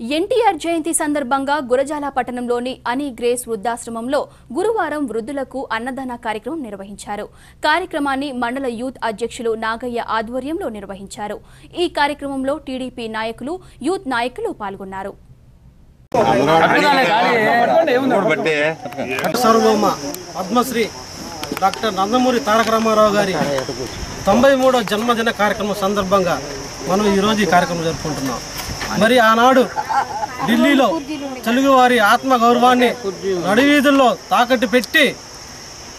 ఎన్టీఆర్ జయంతి సందర్భంగా గురజాల పట్టణంలోని అని గ్రేస్ వృద్ధాశ్రమంలో గురువారం వృద్ధులకు అన్నదాన కార్యక్రమం నిర్వహించారు. కార్యక్రమాన్ని మండల యూత్ అధ్యక్షులు నాగయ్య ఆధ్వర్యంలో నిర్వహించారు. ఈ కార్యక్రమంలో టీడీపీ నాయకులు యూత్ నాయకులు పాల్గొన్నారు. పద్మశ్రీ డాక్టర్ నందమూరి తారక రామారావు గారి తొంభై మూడో జన్మదిన కార్యక్రమం సందర్భంగా మనం ఈరోజు ఈ కార్యక్రమం జరుపుకుంటున్నాం. మరి ఆనాడు ఢిల్లీలో తెలుగువారి ఆత్మ గౌరవాన్ని నడివీధుల్లో తాకట్టు పెట్టి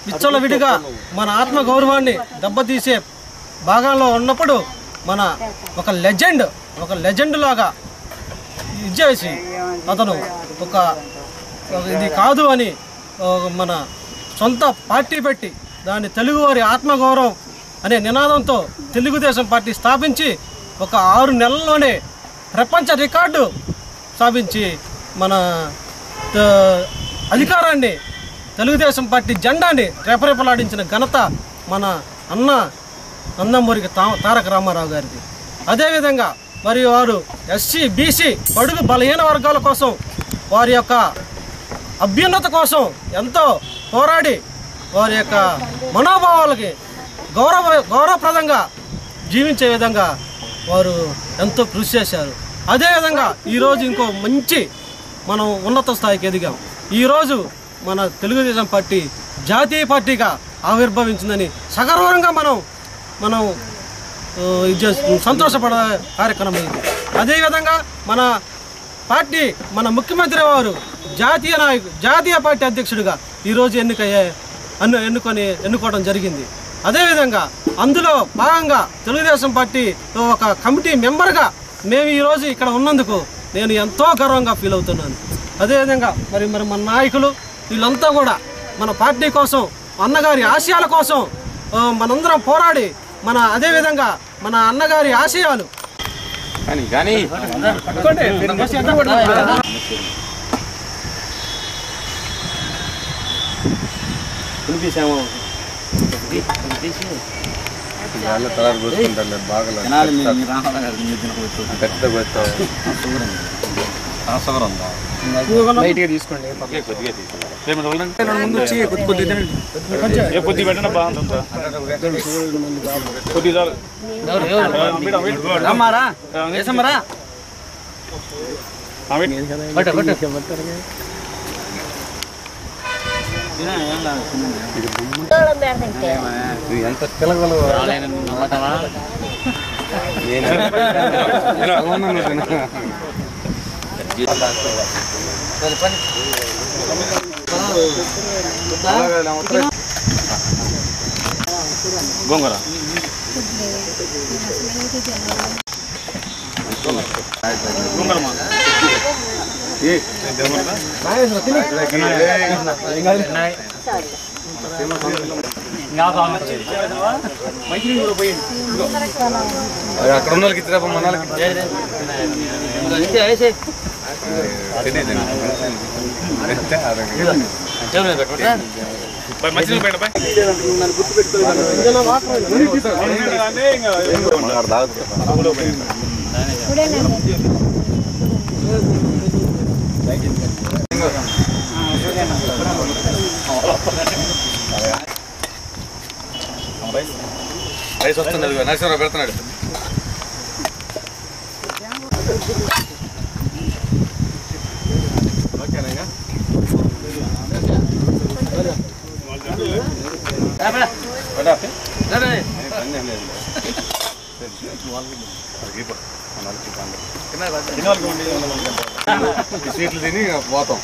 విచ్చలవిడిగా మన ఆత్మ గౌరవాన్ని దెబ్బతీసే భాగంలో ఉన్నప్పుడు మన ఒక లెజెండ్ ఒక లెజెండ్ లాగా ఇచ్చేసి అతను ఒక ఇది కాదు అని మన సొంత పార్టీ పెట్టి దాన్ని తెలుగువారి ఆత్మగౌరవం అనే నినాదంతో తెలుగుదేశం పార్టీ స్థాపించి ఒక ఆరు నెలల్లోనే ప్రపంచ రికార్డు స్థాపించి మన అధికారాన్ని తెలుగుదేశం పార్టీ జెండాని రెపరెపలాడించిన ఘనత మన అన్న నందమూరికి తా తారక రామారావు గారిది. అదేవిధంగా మరి వారు ఎస్సీ బీసీ బడుగు బలహీన వర్గాల కోసం వారి యొక్క అభ్యున్నత కోసం ఎంతో పోరాడి వారి యొక్క మనోభావాలకి గౌరవ గౌరవప్రదంగా జీవించే విధంగా వారు ఎంతో కృషి చేశారు. అదేవిధంగా ఈరోజు ఇంకో మంచి మనం ఉన్నత స్థాయికి ఎదిగాం. ఈరోజు మన తెలుగుదేశం పార్టీ జాతీయ పార్టీగా ఆవిర్భవించిందని సగర్వంగా మనం మనం ఇది సంతోషపడే కార్యక్రమం ఇది. అదేవిధంగా మన పార్టీ మన ముఖ్యమంత్రి వారు జాతీయ నాయకు జాతీయ పార్టీ అధ్యక్షుడిగా ఈరోజు ఎన్నికయ్యే అన్ను ఎన్నుకొని ఎన్నుకోవడం జరిగింది. అదేవిధంగా అందులో భాగంగా తెలుగుదేశం పార్టీ ఒక కమిటీ మెంబర్గా మేము ఈరోజు ఇక్కడ ఉన్నందుకు నేను ఎంతో గర్వంగా ఫీల్ అవుతున్నాను. అదేవిధంగా మరి మరి మన నాయకులు వీళ్ళంతా కూడా మన పార్టీ కోసం అన్నగారి ఆశయాల కోసం మనందరం పోరాడి మన అదేవిధంగా మన అన్నగారి ఆశయాలు. కానీ కానీ. వాళ్ళ తలారు కూర్చుంటారు బాగా ఖచ్చితంగా పోతావు లైట్గా తీసుకోండి కొద్దిగా తీసుకున్నా ముందు వచ్చి కొద్ది కొద్ది తినండి ఏ కొద్ది పెట్టినా బాగుంటుందా కొద్ది చాలు రమ్మారా వేసమ్మరా కొట్టు కొట్టు ఇది ఎంత పిలగలు గోంగూర గోంగూరమా అక్కడ ఉన్న వాళ్ళకి ఇచ్చిరా మన వాళ్ళకి తెలియదు రైస్ వస్తుంది నరసింహరావు పెడుతున్నాడు ఓకేనా స్వీట్లు తిని పోతాం